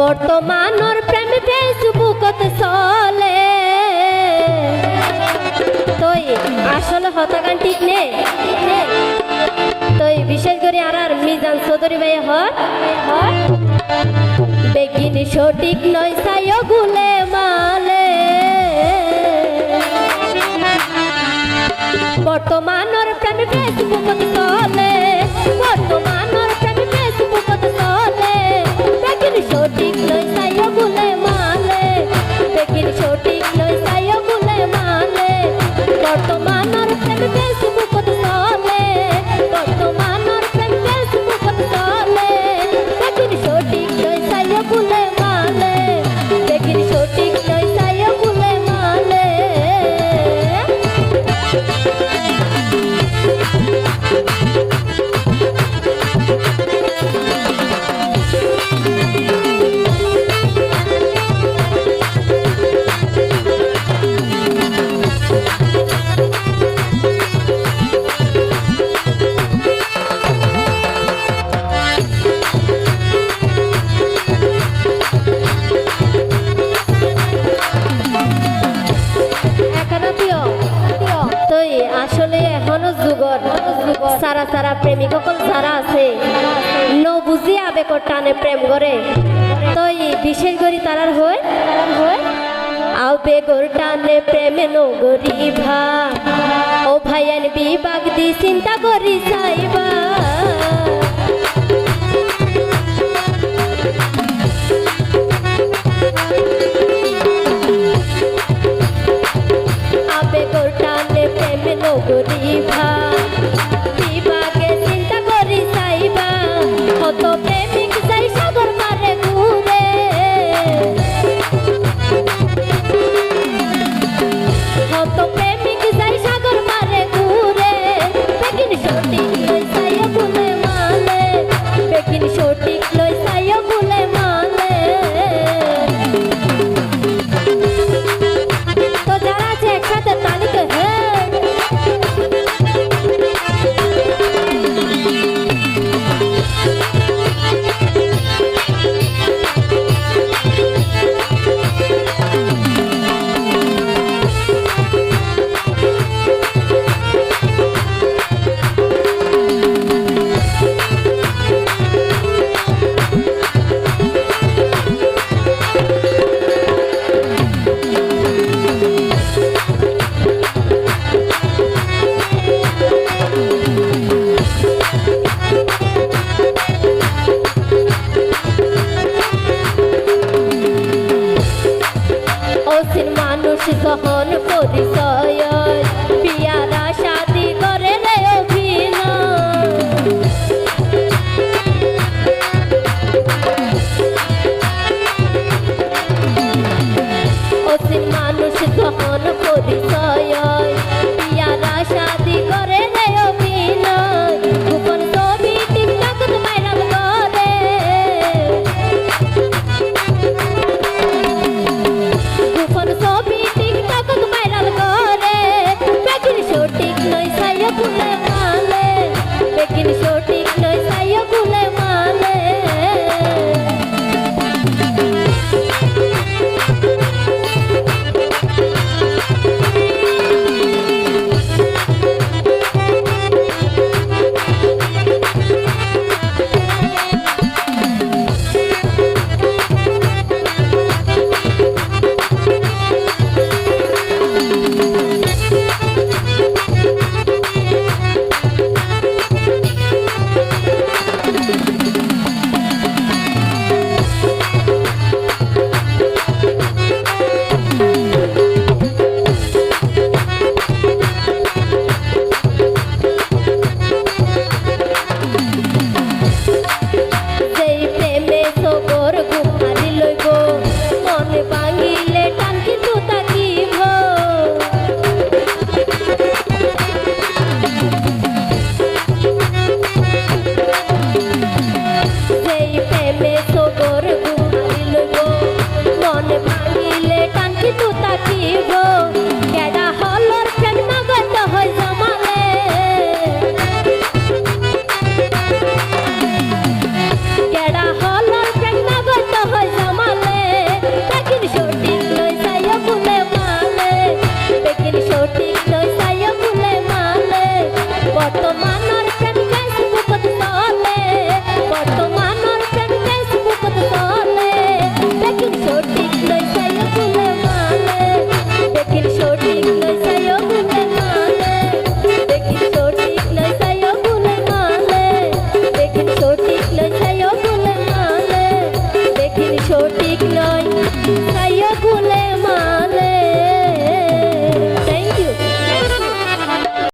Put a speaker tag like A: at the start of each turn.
A: বর্তমানৰ প্ৰেম ফেচবুকত চলে। তই আসলে হতাগান ঠিক নে? তই বিশেষ করে আর মিজান চৌধুরী ভাই হর। বেগিন সঠিক নয় সায় গুলে মালে। বর্তমানৰ সঠিক নয় সায় গুলে যুগর সারা সারা প্রেমিক সকল যারা আছে নবুঝি আবেগর টানে প্রেম করে। তই বিশেষ করে তারার হয় আবেগর টানে প্রেমে নগরি ভা। ও ভাইয়ান বিবাগ দি চিন্তা করি যাইবা।